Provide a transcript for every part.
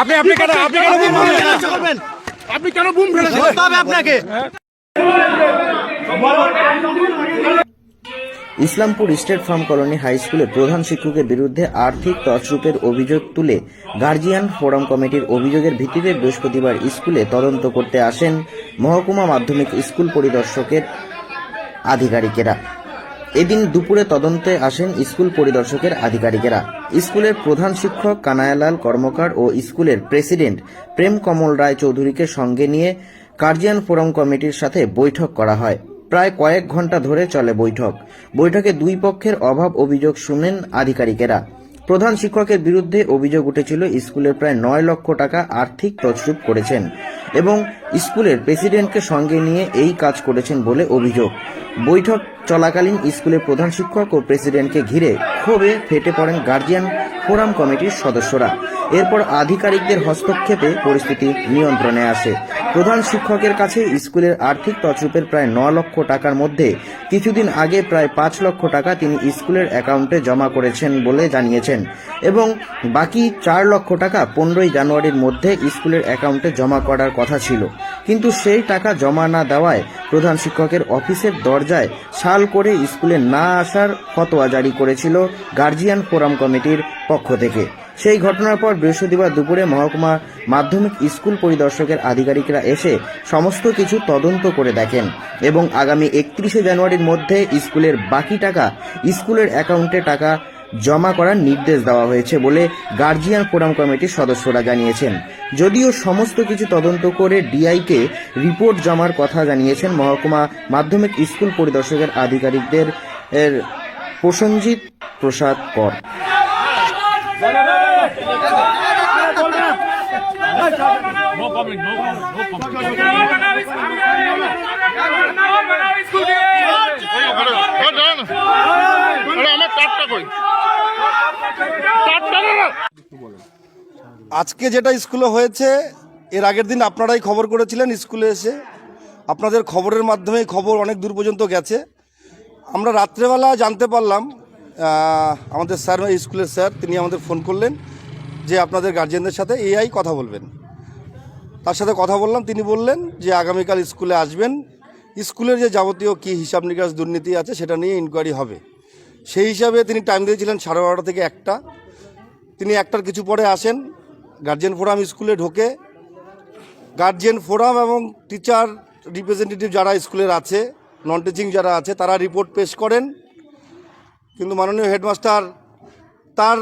আপনি আপনি কেন আপনি কেন বুম মারলেন? আপনি কেন বুম ফেলেছেন? আপনাকে। Islampur state farm colony high স্কুলের প্রধান শিক্ষকের বিরুদ্ধে আর্থিক তছরূপের অভিযোগ তুলে গার্জিয়ান ফোরাম কমিটির অভিযোগের ভিত্তিতে বৃহস্পতিবার স্কুলে তদন্ত করতে আসেন মহকুমা মাধ্যমিক স্কুল পরিদর্শকের আধিকারিকেরা। এদিন দুপুরে তদন্তে আসেন স্কুল পরিদর্শকের আধিকারিকেরা। স্কুলের প্রধান শিক্ষক কানায়ালাল কর্মকার ও স্কুলের প্রেসিডেন্ট প্রেম কমল রায় চৌধুরীকে সঙ্গে নিয়ে কার্জিয়ান ফোরাম কমিটির সাথে বৈঠক করা হয়। প্রায় কয়েক ঘণ্টা ধরে চলে বৈঠক। বৈঠকে দুই পক্ষের অভাব অভিযোগ শুনেন আধিকারিকেরা। প্রধান শিক্ষকের বিরুদ্ধে অভিযোগ উঠেছিল, স্কুলের প্রায় নয় লক্ষ টাকা আর্থিক তছরূপ করেছেন এবং স্কুলের প্রেসিডেন্টকে সঙ্গে নিয়ে এই কাজ করেছেন বলে অভিযোগ। বৈঠক চলাকালীন স্কুলের প্রধান শিক্ষক ও প্রেসিডেন্টকে ঘিরে ক্ষোভে ফেটে পড়েন গার্জিয়ান ফোরাম কমিটির সদস্যরা। এরপর আধিকারিকদের হস্তক্ষেপে পরিস্থিতি নিয়ন্ত্রণে আসে। প্রধান শিক্ষকের কাছে স্কুলের আর্থিক তছরূপের প্রায় ন লক্ষ টাকার মধ্যে কিছুদিন আগে প্রায় পাঁচ লক্ষ টাকা তিনি স্কুলের অ্যাকাউন্টে জমা করেছেন বলে জানিয়েছেন এবং বাকি চার লক্ষ টাকা পনেরোই জানুয়ারির মধ্যে স্কুলের অ্যাকাউন্টে জমা করার কথা ছিল। কিন্তু সেই টাকা জমা না দেওয়ায় প্রধান শিক্ষকের অফিসের দরজায় সাল করে স্কুলে না আসার ফতোয়া জারি করেছিল গার্জিয়ান ফোরাম কমিটির পক্ষ থেকে। সেই ঘটনার পর বৃহস্পতিবার দুপুরে মহকুমা মাধ্যমিক স্কুল পরিদর্শকের আধিকারিকরা এসে সমস্ত কিছু তদন্ত করে দেখেন এবং আগামী একত্রিশে জানুয়ারির মধ্যে স্কুলের বাকি টাকা স্কুলের অ্যাকাউন্টে টাকা জমা করার নির্দেশ দেওয়া হয়েছে বলে গার্জিয়ান ফোরাম কমিটির সদস্যরা জানিয়েছেন। যদিও সমস্ত কিছু তদন্ত করে ডিআইকে রিপোর্ট জমার কথা জানিয়েছেন মহকুমা মাধ্যমিক স্কুল পরিদর্শকের আধিকারিকদের এর প্রসঞ্জিৎ প্রসাদ কর। আজকে যেটা স্কুলে হয়েছে, এর আগের দিন আপনারাই খবর করেছিলেন স্কুলে এসে। আপনাদের খবরের মাধ্যমে খবর অনেক দূর পর্যন্ত গেছে। আমরা রাত্রেবেলা জানতে পারলাম আমাদের স্যার স্কুলের স্যার, তিনি আমাদের ফোন করলেন যে আপনাদের গার্জেনদের সাথে এআই কথা বলবেন। তার সাথে কথা বললাম, তিনি বললেন যে আগামীকাল স্কুলে আসবেন। স্কুলের যে যাবতীয় কী হিসাব নিকাশ দুর্নীতি আছে সেটা নিয়ে ইনকোয়ারি হবে। সেই হিসাবে তিনি টাইম দিয়েছিলেন সাড়ে বারোটা থেকে একটা। তিনি একটার কিছু পরে আসেন। গার্জিয়ান ফোরাম স্কুলে ঢোকে। গার্জিয়ান ফোরাম এবং টিচার রিপ্রেজেন্টেটিভ যারা স্কুলের আছে নন টিচিং যারা আছে, তারা রিপোর্ট পেশ করেন। কিন্তু মাননীয় হেডমাস্টার, তার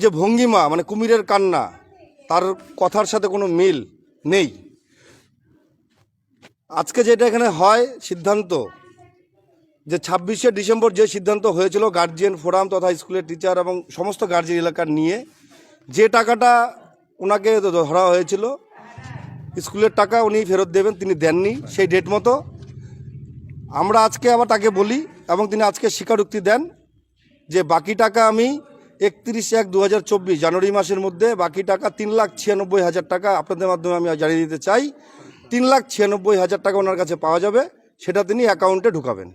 যে ভঙ্গিমা মানে কুমিরের কান্না, তার কথার সাথে কোনো মিল নেই। আজকে যেটা এখানে হয় সিদ্ধান্ত, যে ছাব্বিশে ডিসেম্বর যে সিদ্ধান্ত হয়েছিল গার্জিয়ান ফোরাম তথা স্কুলের টিচার এবং সমস্ত গার্জিয়ান এলাকার নিয়ে, যে টাকাটা ওনাকে ধরা হয়েছিল, স্কুলের টাকা উনি ফেরত দেবেন, তিনি দেননি সেই ডেট মতো। আমরা আজকে আবার তাকে বলি এবং তিনি আজকে স্বীকারোক্তি দেন। যে বাকি টাকা আমি একত্রিশ এক দু হাজার চব্বিশ জানুয়ারি মাসের মধ্যে বাকি টাকা তিন লাখ ছিয়ানব্বই হাজার টাকা আপনাদের মাধ্যমে আমি জানিয়ে দিতে চাই। তিন লাখ ছিয়ানব্বই হাজার টাকা ওনার কাছে পাওয়া যাবে সেটা তিনি অ্যাকাউন্টে ঢুকাবেন।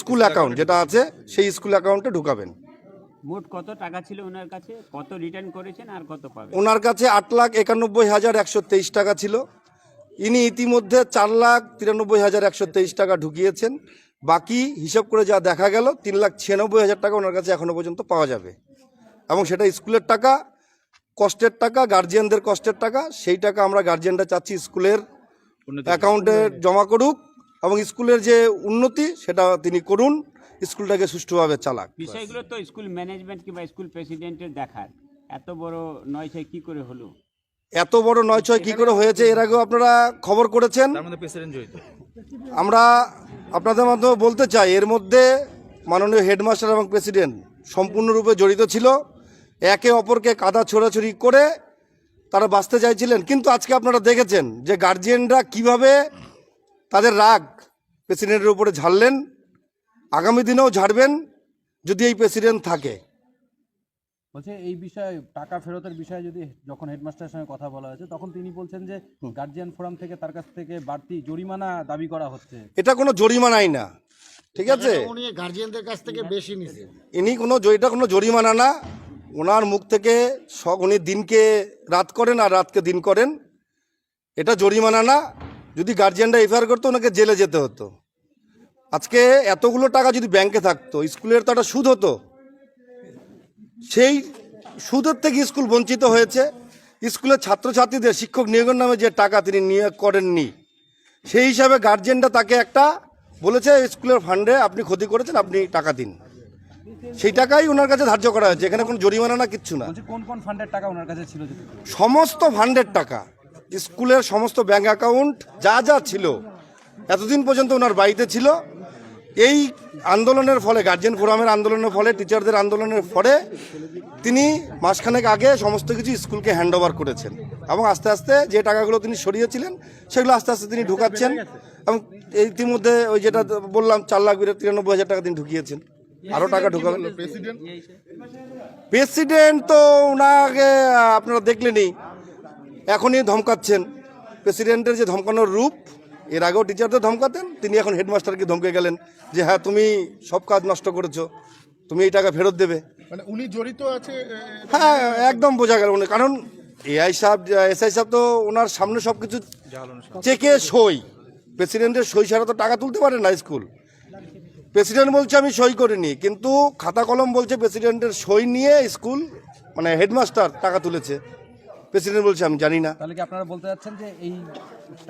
স্কুল অ্যাকাউন্ট যেটা আছে সেই স্কুল অ্যাকাউন্টে ঢুকাবেন। মোট কত টাকা ছিল ওনার কাছে? কত রিটার্ন করেছেন আর কত পাবে ওনার কাছে আট লাখ একানব্বই হাজার একশো তেইশ টাকা ছিল। ইনি ইতিমধ্যে চার লাখ তিরানব্বই হাজার একশো তেইশ টাকা ঢুকিয়েছেন। বাকি হিসাব করে যা দেখা গেল তিন লাখ ছিয়ানব্বই হাজার টাকা ওনার কাছে এখনও পর্যন্ত পাওয়া যাবে। এবং সেটা স্কুলের টাকা কষ্টের টাকা গার্জিয়ানদের কষ্টের টাকা সেই টাকা আমরা গার্জিয়ানরা চাচ্ছি স্কুলের অ্যাকাউন্টে জমা করুক এবং স্কুলের যে উন্নতি সেটা তিনি করুন স্কুলটাকে সুষ্ঠুভাবে চালাক। বিষয়গুলো তো স্কুল ম্যানেজমেন্ট কিংবা স্কুল প্রেসিডেন্টের দেখার। এত বড় নয় ছয় কি করে হলো? এত বড় নয় ছয় কী করে হয়েছে এর আগেও আপনারা খবর করেছেন। আমরা আপনাদের মাধ্যমে বলতে চাই, এর মধ্যে মাননীয় হেডমাস্টার এবং প্রেসিডেন্ট সম্পূর্ণরূপে জড়িত ছিল। একে অপরকে কাদা ছোড়াছড়ি করে তারা বাঁচতে চাইছিলেন। কিন্তু আজকে আপনারা দেখেছেন যে গার্জিয়ানরা কীভাবে তাদের রাগ প্রেসিডেন্টের উপরে ঝাড়লেন। আগামী দিনেও ঝাড়বেন যদি এই প্রেসিডেন্ট থাকে। বলছে এই বিষয়ে টাকা ফেরতের বিষয়ে যদি যখন হেডমাস্টারের সঙ্গে কথা বলা হয়েছে তখন তিনি বলছেন যে গার্জিয়ান ফোরাম থেকে তার কাছ থেকে বাড়তি জরিমানা দাবি করা হচ্ছে। এটা কোনো জরিমানাই না। ঠিক আছে? উনি গার্জিয়ানদের কাছ থেকে বেশি নিছে। ইনি কোনো এটা কোনো জরিমানা না। ওনার মুখ থেকে সব উনি দিনকে রাত করেন আর রাতকে দিন করেন। এটা জরিমানা না। যদি গার্জিয়ানরা এফআইআর করতো ওনাকে জেলে যেতে হতো। আজকে এতগুলো টাকা যদি ব্যাংকে থাকতো স্কুলের তো একটা সুদ হতো। সেই সুদের থেকে স্কুল বঞ্চিত হয়েছে। স্কুলের ছাত্রছাত্রীদের শিক্ষক নিয়োগের নামে যে টাকা তিনি নিয়োগ করেননি সেই হিসাবে গার্জেনরা তাকে একটা বলেছে স্কুলের ফান্ডে আপনি ক্ষতি করেছেন আপনি টাকা দিন। সেই টাকাই ওনার কাছে ধার্য করা হয়েছে। এখানে কোনো জরিমানা না কিচ্ছু না। কোন কোন ফান্ডের টাকা ওনার কাছে ছিল? সমস্ত ফান্ডের টাকা স্কুলের সমস্ত ব্যাংক অ্যাকাউন্ট যা যা ছিল এতদিন পর্যন্ত ওনার বাড়িতে ছিল। এই আন্দোলনের ফলে গার্জেন ফোরামের আন্দোলনের ফলে টিচারদের আন্দোলনের ফলে তিনি মাসখানেক আগে সমস্ত কিছু স্কুলকে হ্যান্ড ওভার করেছেন এবং আস্তে আস্তে যে টাকাগুলো তিনি সরিয়েছিলেন সেগুলো আস্তে আস্তে তিনি ঢুকাচ্ছেন এবং ইতিমধ্যে ওই যেটা বললাম চার লাখ তিরানব্বই হাজার টাকা তিনি ঢুকিয়েছেন। আরও টাকা ঢুকাবেন। প্রেসিডেন্ট তো ওনাকে আপনারা দেখলেনই এখনই ধমকাচ্ছেন। প্রেসিডেন্টের যে ধমকানোর রূপ এর আগেও টিচারদের ধমকাতেন তিনি এখন হেডমাস্টারকে ধমকে গেলেন যে হ্যাঁ তুমি সব কাজ নষ্ট করেছ তুমি এই টাকা ফেরত দেবে। মানে উনি জড়িত আছে হ্যাঁ একদম বোঝা গেল উনি কারণ এআই সাহেব এসআই সাহেব তো ওনার সামনে সব কিছু চেকে সই। প্রেসিডেন্টের সই ছাড়া তো টাকা তুলতে পারে না স্কুল। প্রেসিডেন্ট বলছে আমি সই করিনি। কিন্তু খাতা কলম বলছে প্রেসিডেন্টের সই নিয়ে স্কুল মানে হেডমাস্টার টাকা তুলেছে। প্রেসিডেন্ট বলছে আমি জানি না। তাহলে কি আপনারা বলতে চাচ্ছেন যে এই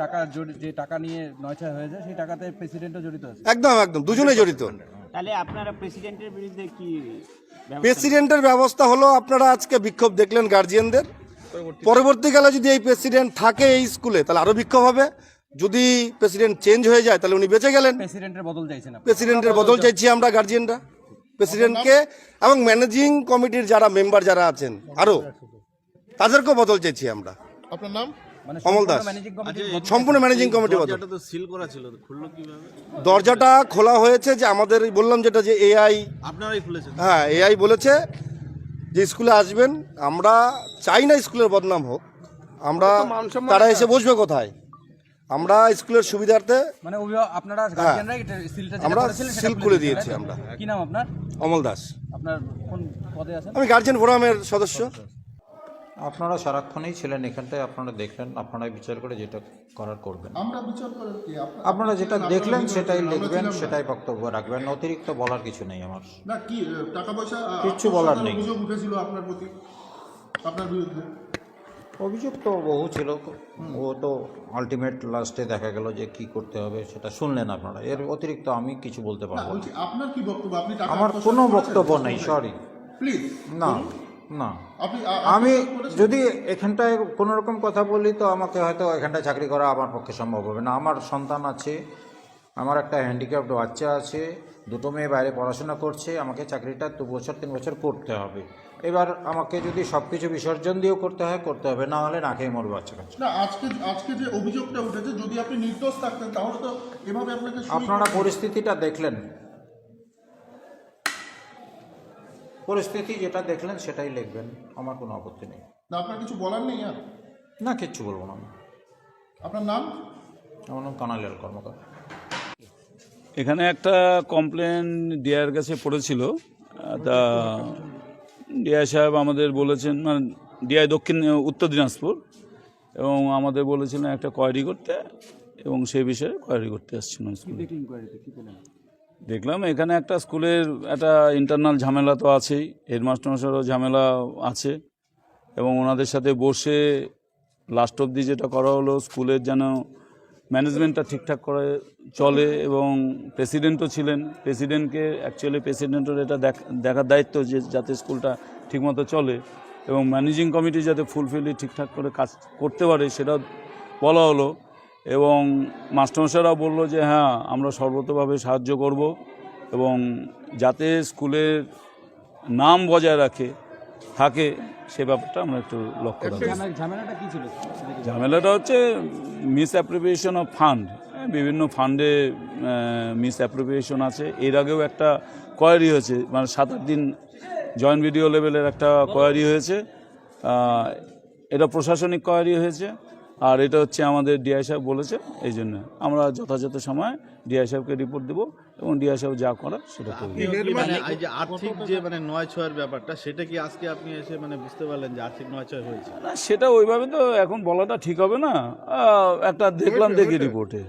টাকা যে টাকা নিয়ে নয়ছয় হয়েছে সেই টাকাতে প্রেসিডেন্টও জড়িত আছে? একদম একদম দুজনেই জড়িত। তাহলে আপনারা প্রেসিডেন্টের বিরুদ্ধে কি ব্যবস্থা প্রেসিডেন্টের ব্যবস্থা হলো আপনারা আজকে বিক্ষোভ দেখলেন গার্জিয়ানদের। পরবর্তীকালে যদি এই প্রেসিডেন্ট থাকে এই স্কুলে তাহলে আরও বিক্ষোভ হবে। যদি প্রেসিডেন্ট চেঞ্জ হয়ে যায় তাহলে উনি বেঁচে গেলেন। প্রেসিডেন্টের বদল চাইছেন আপনি প্রেসিডেন্টের বদল চাইছি আমরা গার্জিয়ানরা। প্রেসিডেন্টকে এবং ম্যানেজিং কমিটির যারা মেম্বার যারা আছেন আরও তাদেরকেও বদল চাইছি আমরা। আপনার নাম? মানে দাস। সম্পূর্ণ ম্যানেজিং কমিটি বদল। দরজাটা সিল করা ছিল তো খুললো কীভাবে? দরজাটা খোলা হয়েছে যে আমাদের বললাম যেটা যে এআই আপনারাই খুলেছেন। হ্যাঁ এআই বলেছে যে স্কুলে আসবেন। আমরা চাই না স্কুলের বদনাম হোক। আমরা তারা এসে বসবে কোথায়? আমরা স্কুলের সুবিধার্থে মানে আপনারা গার্জিয়ানরা এটা সিলটা যেটা আমরা সিল খুলে দিয়েছি আমরা। কি নাম আপনার? অমল দাস। আপনার কোন পদে আছেন? আমি গার্জেন ফোরামের সদস্য। আপনারা সারাক্ষণই ছিলেন এখানটায় আপনারা দেখলেন আপনারা বিচার করে যেটা করার করবেন। আমরা বিচার করার কি আপনারা যেটা দেখলেন সেটাই লিখবেন সেটাই বক্তব্য রাখবেন অতিরিক্ত বলার কিছু নেই আমার। না কি টাকা পয়সা কিচ্ছু বলার নেই। অভিযোগ উঠেছিল আপনার প্রতি? আপনার বিরুদ্ধে? অভিযোগ তো বহু ছিল ও তো আলটিমেট লাস্টে দেখা গেল যে কি করতে হবে সেটা শুনলেন আপনারা। এর অতিরিক্ত আমি কিছু বলতে পারব আপনার কি বক্তব্য? আপনি আমার কোনো বক্তব্য নেই সরি প্লিজ না না। আমি যদি এখানটায় কোনো রকম কথা বলি তো আমাকে হয়তো এখানটায় চাকরি করা আমার পক্ষে সম্ভব হবে না। আমার সন্তান আছে আমার একটা হ্যান্ডিক্যাপ্ট বাচ্চা আছে দুটো মেয়ে বাইরে পড়াশোনা করছে আমাকে চাকরিটা দু বছর তিন বছর করতে হবে। এবার আমাকে যদি সব কিছু বিসর্জন দিয়েও করতে হয় করতে হবে না হলে না খেয়ে মরবো বাচ্চা কাছে না আজকে আজকে যে অভিযোগটা উঠেছে যদি আপনি নির্দোষ থাকতেন তাহলে তো এভাবে আপনাকে আপনারা পরিস্থিতিটা দেখলেন। পরিস্থিতি যেটা দেখলেন সেটাই লিখবেন আমার কোনো আপত্তি নেই। না আপনার কিছু বলার নেই আর? না কিচ্ছু বলব না। আমি আপনার নাম? আমার নাম কানালিয়াল কর্মকার এখানে একটা কমপ্লেন ডিআর কাছে পড়েছিল। তা ডিআই সাহেব আমাদের বলেছেন মানে ডিআই দক্ষিণ উত্তর দিনাজপুর এবং আমাদের বলেছিলেন একটা কোয়ারি করতে এবং সেই বিষয়ে কোয়ারি করতে আসছিলাম দেখলাম এখানে একটা স্কুলের একটা ইন্টারনাল ঝামেলা তো আছেই। হেডমাস্টারমশারও ঝামেলা আছে এবং ওনাদের সাথে বসে লাস্ট অবধি যেটা করা হলো, স্কুলের যেন ম্যানেজমেন্টটা ঠিকঠাক করে চলে এবং প্রেসিডেন্টও ছিলেন। প্রেসিডেন্টকে অ্যাকচুয়ালি প্রেসিডেন্টের এটা দেখ- দেখার দায়িত্ব যে যাতে স্কুলটা ঠিকমতো চলে এবং ম্যানেজিং কমিটি যাতে ফুলফিলি ঠিকঠাক করে কাজ করতে পারে সেটা বলা হলো। এবং মাস্টারমশাইরাও বলল যে হ্যাঁ আমরা সর্বতভাবে সাহায্য করব এবং যাতে স্কুলের নাম বজায় রাখে থাকে সে ব্যাপারটা আমরা একটু লক্ষ্য ছিল? ঝামেলাটা হচ্ছে মিস অ্যাপ্রোপ্রিয়েশন অফ ফান্ড বিভিন্ন ফান্ডে মিস অ্যাপ্রোপ্রিয়েশন আছে। এর আগেও একটা কোয়ারি হয়েছে মানে সাত আট দিন জয়েন্ট ভিডিও লেভেলের একটা কোয়ারি হয়েছে। এটা প্রশাসনিক কোয়ারি হয়েছে। আর এটা হচ্ছে আমাদের ডিআই সাহেব বলেছে, এই জন্য আমরা যথাযথ সময় ডিআই সাহেবকে রিপোর্ট দেবো। এবং ডিআই সাহেব যা করার সেটা করবে মানে এই যে আর্থিক যে মানে নয় ছয়ের ব্যাপারটা সেটা কি আজকে আপনি এসে মানে বুঝতে পারলেন যে আর্থিক নয় ছয় হয়েছে? না সেটা ওইভাবে তো এখন বলাটা ঠিক হবে না। আহ, একটা দেখলাম দেখি রিপোর্টে।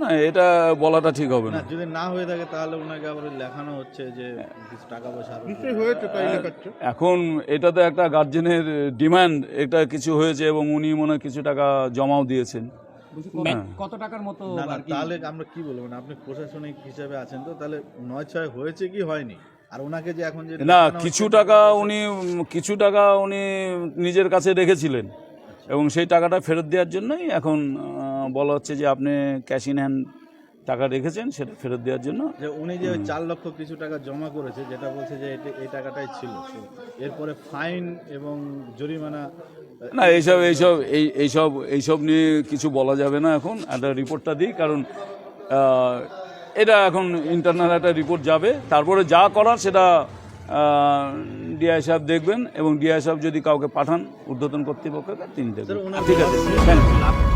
না এটা বলাটা ঠিক হবে না। না যদি না হয়ে থাকে তাহলে ওনাকে আবার লেখানো হচ্ছে যে কিছু টাকা পয়সা আরও হয়েছে তাই লেখাচ্ছে। এখন এটা তো একটা গার্জেনের ডিমান্ড এটা কিছু হয়েছে এবং উনি মনে হয় কিছু টাকা জমাও দিয়েছেন। হ্যাঁ। কত টাকার মতো তাহলে আমরা কি বলব মানে আপনি প্রশাসনিক হিসাবে আছেন তো তাহলে নয় ছয় হয়েছে কি হয়নি? আর ওনাকে যে এখন যে না কিছু টাকা উনি কিছু টাকা উনি নিজের কাছে রেখেছিলেন। এবং সেই টাকাটা ফেরত দেওয়ার জন্যই এখন বলা হচ্ছে যে আপনি ক্যাশ ইন হ্যান্ড টাকা রেখেছেন সেটা ফেরত দেওয়ার জন্য। যে উনি যে চার লক্ষ কিছু টাকা জমা করেছে যেটা বলছে যে এই টাকাটাই ছিল। এরপরে ফাইন এবং জরিমানা না এইসব এইসব এই এইসব এইসব নিয়ে কিছু বলা যাবে না এখন একটা রিপোর্টটা দিই কারণ এটা এখন ইন্টারনাল একটা রিপোর্ট যাবে। তারপরে যা করার সেটা ডিআই সাহেব দেখবেন এবং ডিআই সাহেব যদি কাউকে পাঠান ঊর্ধ্বতন কর্তৃপক্ষকে তিনি দেখবেন। ঠিক আছে থ্যাংক ইউ।